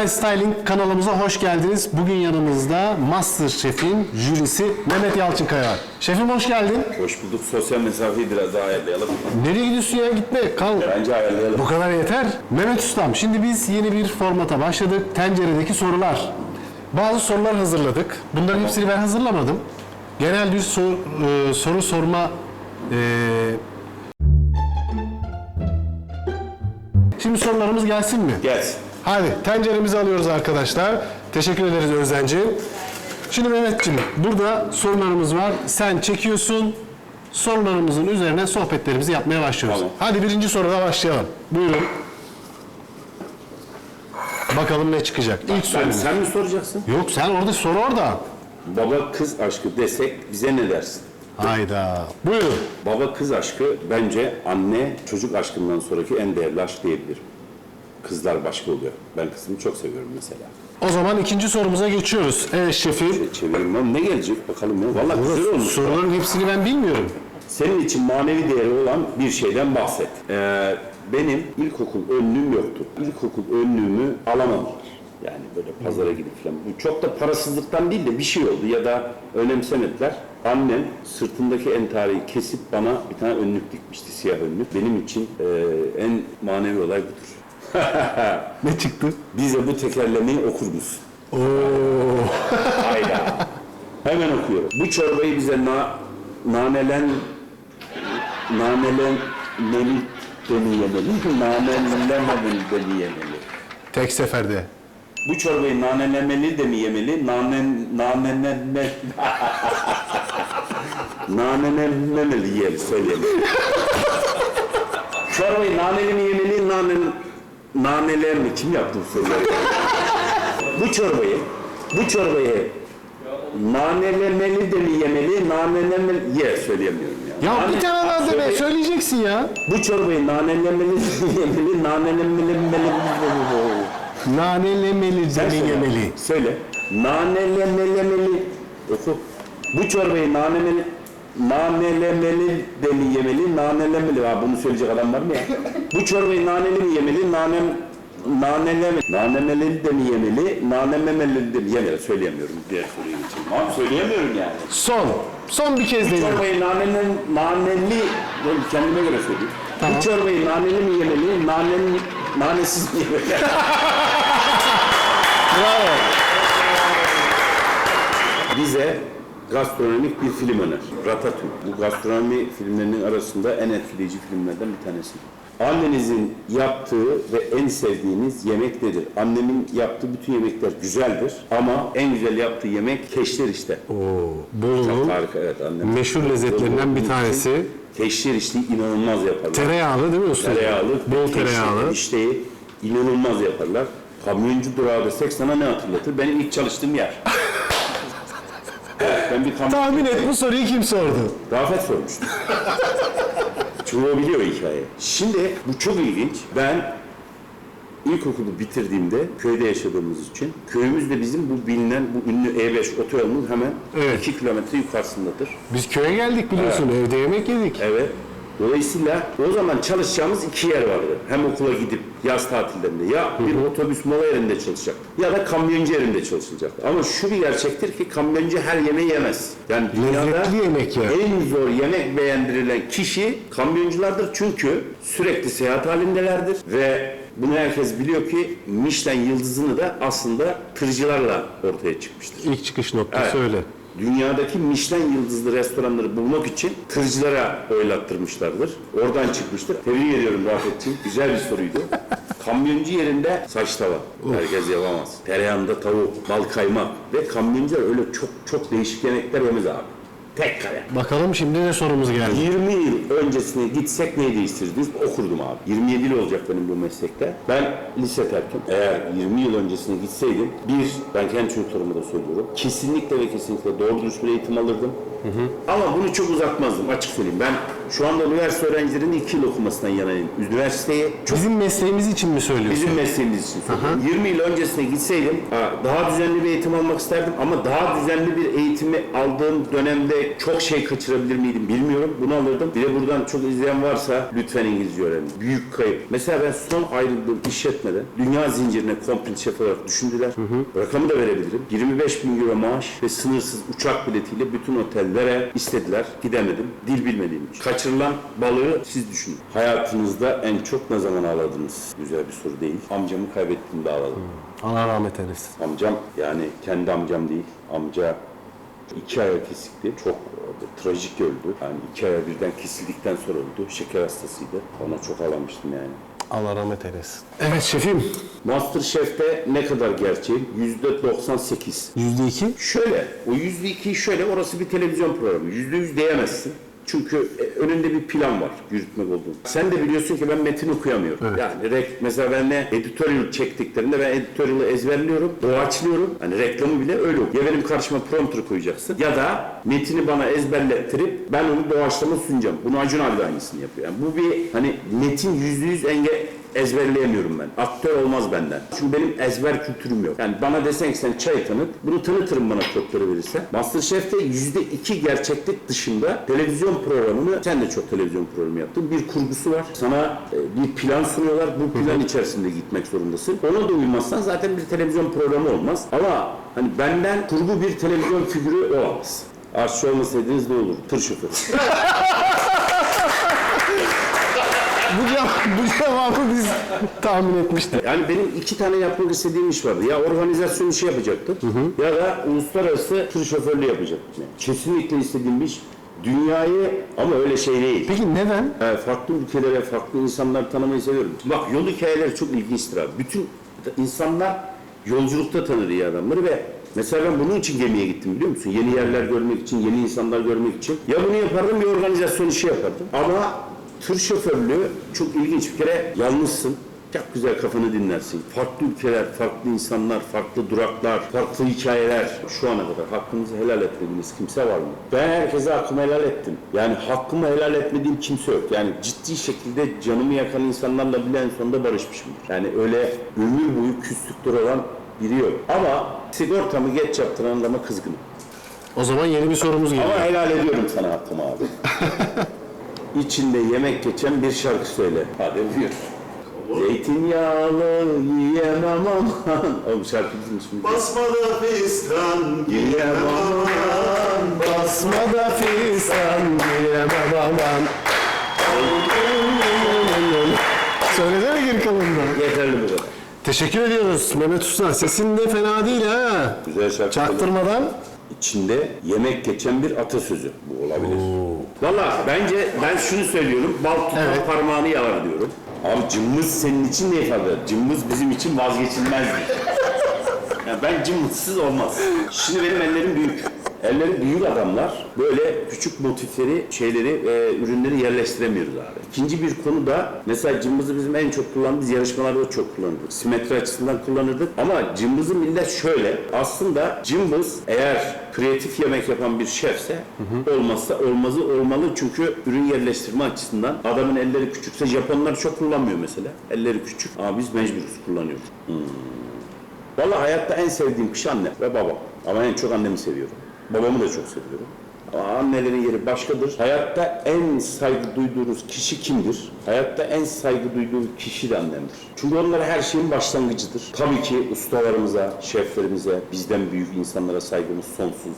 Eray Styling kanalımıza hoş geldiniz. Bugün yanımızda Master Şef'in jürisi Mehmet Yalçınkaya var. Şefim hoş geldin. Hoş bulduk. Sosyal mesafeyi biraz daha ayarlayalım. Nereye gidiyorsun ya? Gitme, kal. Bence ayarlayalım. Bu kadar yeter. Mehmet Ustam, şimdi biz yeni bir formata başladık. Tenceredeki sorular. Bazı sorular hazırladık. Bunların hepsini ben hazırlamadım. Genel bir sor- e, soru sorma e, Şimdi sorularımız gelsin mi? Gelsin. Hadi tenceremizi alıyoruz arkadaşlar. Teşekkür ederiz Özdenciğim. Şimdi Mehmetciğim burada sorularımız var. Sen çekiyorsun. Sorularımızın üzerine sohbetlerimizi yapmaya başlıyoruz. Tamam. Hadi birinci soruda başlayalım. Buyurun. Bakalım ne çıkacak. İlk Ben, sorumuz. sen mi soracaksın? Yok sen orada soru orada. Baba kız aşkı desek bize ne dersin? Hayda. Buyurun. Baba kız aşkı bence anne çocuk aşkından sonraki en değerli aşk diyebilirim. Kızlar başka oluyor. Ben kızımı çok seviyorum mesela. O zaman ikinci sorumuza geçiyoruz. Evet şefim. Çevireyim ben. Ne gelecek bakalım ya. Vallahi güzel olmuş. Soruların hepsini ben bilmiyorum. Senin için manevi değeri olan bir şeyden bahset. Ee, benim ilkokul önlüğüm yoktu. İlkokul önlüğümü alamadılar. Yani böyle pazara gidip falan. Bu çok da parasızlıktan değil de bir şey oldu ya da önemsemediler. Annem sırtındaki entariyi kesip bana bir tane önlük dikmişti, siyah önlük. Benim için e, en manevi olay budur. Ne çıktı? Bize bu tekerlemeyi okur musun? Oo. Hayda. Hemen okuyorum. Bu çorbayı bize na, nanelen nanelen neli deneyemeli. Nanelemeli deneyemeli. Tek seferde. Bu çorbayı nanelemeli de mi yemeli? Nanen naneneme nanenememeli yiyelim söyleyelim. Çorbayı naneli mi yemeli? Nanen naneler mi? Kim yaptı bu soruları? bu çorbayı bu çorbayı nanelemeli de mi yemeli? Nanelemeli ye söyleyemiyorum ya. Ya Nane- bir tane daha deme Söyle- söyleyeceksin ya. Bu çorbayı nanelemeli de mi yemeli? Nanelemeli Nanelemeli, Sen söyle. yemeli. Söyle. Nanelemelemeli. Oku. Bu çorbayı nanemeli nanelemeli de mi yemeli, nanelemeli. Ha bunu söyleyecek adam var mı ya? Bu çorbayı naneli mi yemeli, nanem naneleme, nanemeli de mi yemeli, nanememeli de mi yemeli? Söyleyemiyorum. Diğer soruyu geçeyim. Abi söyleyemiyorum yani. Son. Son bir kez Bu deneyelim. çorbayı naneli, naneli, ben kendime göre söyleyeyim. Tamam. Bu çorbayı naneli mi yemeli, nanen, nanesiz mi yemeli? Bravo. bize gastronomik bir film öner. Ratatouille. Bu gastronomi filmlerinin arasında en etkileyici filmlerden bir tanesi. Annenizin yaptığı ve en sevdiğiniz yemek nedir? Annemin yaptığı bütün yemekler güzeldir ama en güzel yaptığı yemek keşler işte. Oo, Çok Bolu'nun harika evet annem. meşhur lezzetlerinden bir tanesi. Keşler işte inanılmaz yaparlar. tereyağlı değil mi usta? Tereyağlı. Bol keşler tereyağlı. erişteyi inanılmaz yaparlar. Kamyoncu durağı desek sana ne hatırlatır? Benim ilk çalıştığım yer. Evet, ben bir kamyon... Tahmin et bu soruyu kim sordu? Rafet sormuştu. Çoğu biliyor hikaye. Şimdi bu çok ilginç. Ben ilkokulu bitirdiğimde köyde yaşadığımız için köyümüz de bizim bu bilinen bu ünlü E5 otoyolunun hemen Evet. 2 kilometre yukarısındadır. Biz köye geldik biliyorsun. Evde yemek yedik. Evet. Dolayısıyla o zaman çalışacağımız iki yer vardı. Hem okula gidip yaz tatillerinde ya bir otobüs mola yerinde çalışacak ya da kamyoncu yerinde çalışılacak. Ama şu bir gerçektir ki kamyoncu her yemeği yemez. Yani dünyada yemek yer. en zor yemek beğendirilen kişi kamyonculardır. Çünkü sürekli seyahat halindelerdir ve bunu herkes biliyor ki Michelin yıldızını da aslında tırcılarla ortaya çıkmıştır. İlk çıkış noktası Evet. öyle. Dünyadaki Michelin yıldızlı restoranları bulmak için tırcılara oylattırmışlardır. Oradan çıkmıştır. Tebrik ediyorum Rafetciğim. Güzel bir soruydu. Kamyoncu yerinde saç tava. Herkes yapamaz. Tereyağında tavuk, bal kaymak. Ve kamyoncular öyle çok çok değişik yemekler yemez abi. Tek kare. Bakalım şimdi ne sorumuz geldi. 20 yıl öncesine gitsek neyi değiştirdiniz? Okurdum abi. 27 yıl olacak benim bu meslekte. Ben lise terkim. Eğer 20 yıl öncesine gitseydim, bir, ben kendi çocuklarıma da söylüyorum. Kesinlikle ve kesinlikle doğru dürüst bir eğitim alırdım. Ama bunu çok uzatmazdım açık söyleyeyim. Ben Şu anda üniversite öğrencilerinin iki yıl okumasından yanayım. Üniversiteye çok Bizim mesleğimiz için mi söylüyorsun? Bizim mesleğimiz için söylüyorum. 20 yıl öncesine gitseydim ha, daha düzenli bir eğitim almak isterdim ama daha düzenli bir eğitimi aldığım dönemde çok şey kaçırabilir miydim bilmiyorum. Bunu alırdım. Bir de buradan çok izleyen varsa lütfen İngilizce öğrenin. Büyük kayıp. Mesela ben son ayrıldığım işletmede dünya zincirine komple şef olarak düşündüler. Rakamı da verebilirim. 25 bin euro maaş ve sınırsız uçak biletiyle bütün otellere istediler. Gidemedim. Dil bilmediğim için. Kaçırılan balığı siz düşünün. Hayatınızda en çok ne zaman ağladınız? Güzel bir soru değil. Amcamı kaybettiğimde ağladım. Allah rahmet eylesin. Amcam yani kendi amcam değil. Amca iki aya kesikti. Çok e, trajik öldü. Yani iki aya birden kesildikten sonra öldü. Şeker hastasıydı. Ona çok ağlamıştım yani. Allah rahmet eylesin. Evet şefim. Masterchef'te ne kadar gerçeğim? Yüzde 98. Yüzde iki. Şöyle, o yüzde iki şöyle, orası bir televizyon programı. Yüzde yüz diyemezsin. Çünkü e, önünde bir plan var yürütmek olduğunu. Sen de biliyorsun ki ben metin okuyamıyorum. Yani rek, mesela ben ne editorial çektiklerinde ben editorial'ı ezberliyorum, doğaçlıyorum. Hani reklamı bile öyle okuyor. Ya benim karşıma prompter koyacaksın ya da metini bana ezberlettirip ben onu doğaçlama sunacağım. Bunu Acun abi de aynısını yapıyor. Yani bu bir hani metin yüzde yüz enge ezberleyemiyorum ben. Aktör olmaz benden. Çünkü benim ezber kültürüm yok. Yani bana desen ki sen çay tanıt, bunu tanıtırım bana kodları verirsen. Masterchef'te yüzde iki gerçeklik dışında televizyon programını, sen de çok televizyon programı yaptın, bir kurgusu var. Sana e, bir plan sunuyorlar, bu plan içerisinde gitmek zorundasın. Ona da uymazsan zaten bir televizyon programı olmaz. Ama hani benden kurgu bir televizyon figürü olamaz. Aşçı olmasaydınız ne olur? Tır şoförü. Bu, cevabı biz tahmin etmiştik. Yani benim iki tane yapmak istediğim iş vardı. Ya organizasyon işi yapacaktım ya da uluslararası tır şoförlüğü yapacaktım. Yani kesinlikle istediğim bir iş. Dünyayı ama öyle şey değil. Peki neden? Ee, farklı ülkelere, farklı insanlar tanımayı seviyorum. Bak yol hikayeleri çok ilginçtir abi. Bütün insanlar yolculukta tanır iyi adamları ve mesela ben bunun için gemiye gittim biliyor musun? Yeni yerler görmek için, yeni insanlar görmek için. Ya bunu yapardım bir organizasyon işi yapardım. Ama tır şoförlüğü çok ilginç. Bir kere yalnızsın. Çok güzel kafanı dinlersin. Farklı ülkeler, farklı insanlar, farklı duraklar, farklı hikayeler. Şu ana kadar hakkınızı helal etmediğiniz kimse var mı? Ben herkese hakkımı helal ettim. Yani hakkımı helal etmediğim kimse yok. Yani ciddi şekilde canımı yakan insanlarla bile en sonunda barışmışımdır. Yani öyle ömür boyu küslüktür olan biri yok. Ama sigortamı geç yaptıran adama kızgınım. O zaman yeni bir sorumuz geliyor. Ama helal ediyorum sana hakkımı abi. İçinde yemek geçen bir şarkı söyle. Hadi buyur. Zeytinyağlı yiyemem aman. Oğlum şarkı bizim ismi. Basmada fistan Yiyemem aman. Basma da fistan diyemem aman. Söylesene geri kalanını. Yeterli bu kadar. Teşekkür ediyoruz Mehmet Usta. Sesin de fena değil ha. Güzel şarkı. Çaktırmadan. İçinde yemek geçen bir atasözü. Bu olabilir. Valla bence ben şunu söylüyorum. Bal tutan Evet. parmağını yalar diyorum. Abi cımbız senin için ne ifade eder? Cımbız bizim için vazgeçilmezdir. yani ben cımbızsız olmaz. Şimdi benim ellerim büyük. Ellerim büyük adamlar böyle küçük motifleri, şeyleri, e, ürünleri yerleştiremiyoruz abi. İkinci bir konu da mesela cımbızı bizim en çok kullandığımız yarışmalarda çok kullanırdık. Simetri açısından kullanırdık ama cımbızı millet şöyle. Aslında cımbız eğer kreatif yemek yapan bir şefse olmazsa olmazı olmalı çünkü ürün yerleştirme açısından adamın elleri küçükse Japonlar çok kullanmıyor mesela. Elleri küçük ama biz mecburuz kullanıyoruz. Vallahi hayatta en sevdiğim kişi anne ve babam. Ama en çok annemi seviyorum. Babamı da çok seviyorum. Ama annelerin yeri başkadır. Hayatta en saygı duyduğunuz kişi kimdir? Hayatta en saygı duyduğum kişi de annemdir. Çünkü onlar her şeyin başlangıcıdır. Tabii ki ustalarımıza, şeflerimize, bizden büyük insanlara saygımız sonsuz.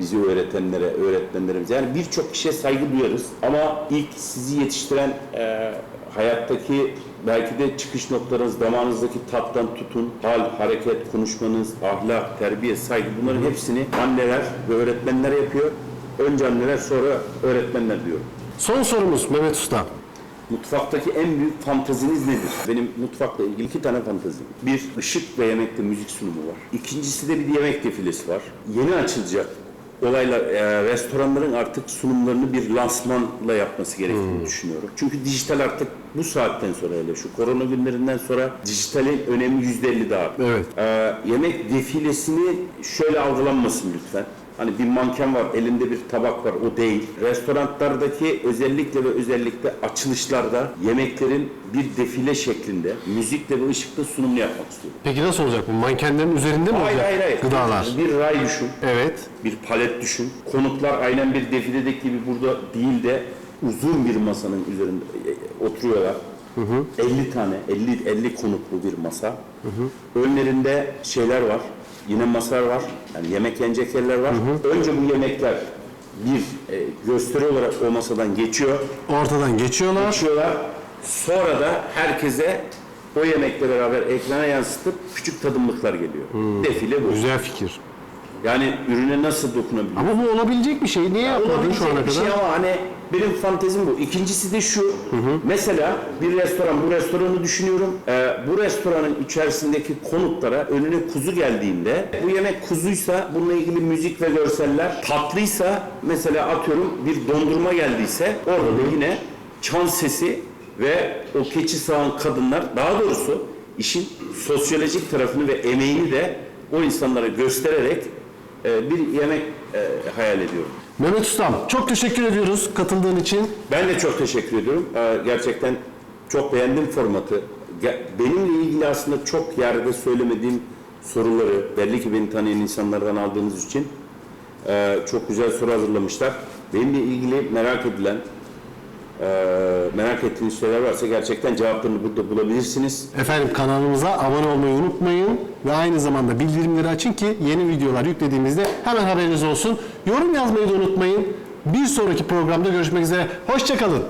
Bizi öğretenlere, öğretmenlerimize yani birçok kişiye saygı duyarız. Ama ilk sizi yetiştiren eee hayattaki belki de çıkış noktalarınız, damağınızdaki tattan tutun, hal, hareket, konuşmanız, ahlak, terbiye, saygı bunların hepsini anneler ve öğretmenler yapıyor. Önce anneler sonra öğretmenler diyorum. Son sorumuz Mehmet Usta. Mutfaktaki en büyük fantaziniz nedir? Benim mutfakla ilgili iki tane fantazim. Bir, ışık ve yemekte müzik sunumu var. İkincisi de bir yemek defilesi var. Yeni açılacak olaylar, e, restoranların artık sunumlarını bir lansmanla yapması gerektiğini düşünüyorum. Çünkü dijital artık bu saatten sonra hele şu korona günlerinden sonra dijitalin önemi yüzde elli daha. Evet. E, yemek defilesini şöyle algılanmasın lütfen. Hani bir manken var, elinde bir tabak var, o değil. Restoranlardaki özellikle ve özellikle açılışlarda yemeklerin bir defile şeklinde müzikle ve ışıkla sunumunu yapmak istiyorum. Peki nasıl olacak bu? Mankenlerin üzerinde mi Hayır olacak hayır hayır. gıdalar? Bir ray düşün, Evet. bir palet düşün. Konuklar aynen bir defiledeki gibi burada değil de uzun bir masanın üzerinde e, e, oturuyorlar. 50 tane, 50 50 konuklu bir masa. Önlerinde şeyler var. Yine masalar var. Yani yemek yenecek yerler var. Önce bu yemekler bir e, gösteri olarak o masadan geçiyor. Ortadan geçiyorlar. Geçiyorlar. Sonra da herkese o yemekle beraber ekrana yansıtıp küçük tadımlıklar geliyor. Defile bu. Güzel fikir. Yani ürüne nasıl dokunabiliyor? Ama bu olabilecek bir şey. Niye yapmadın şu ana bir şey kadar? ama hani benim fantezim bu. İkincisi de şu. Mesela bir restoran, bu restoranı düşünüyorum. Ee, bu restoranın içerisindeki konuklara önüne kuzu geldiğinde bu yemek kuzuysa bununla ilgili müzik ve görseller tatlıysa mesela atıyorum bir dondurma geldiyse orada da yine çan sesi ve o keçi sağan kadınlar daha doğrusu işin sosyolojik tarafını ve emeğini de o insanlara göstererek e, bir yemek e, hayal ediyorum. Mehmet Ustam çok teşekkür ediyoruz katıldığın için. Ben de çok teşekkür ediyorum. Ee, Gerçekten çok beğendim formatı. Ge- Benimle ilgili aslında çok yerde söylemediğim soruları belli ki beni tanıyan insanlardan aldığınız için e, çok güzel soru hazırlamışlar. Benimle ilgili merak edilen, e, merak ettiğiniz şeyler varsa gerçekten cevaplarını burada bulabilirsiniz. Efendim kanalımıza abone olmayı unutmayın ve aynı zamanda bildirimleri açın ki yeni videolar yüklediğimizde hemen haberiniz olsun. Yorum yazmayı da unutmayın. Bir sonraki programda görüşmek üzere. Hoşçakalın.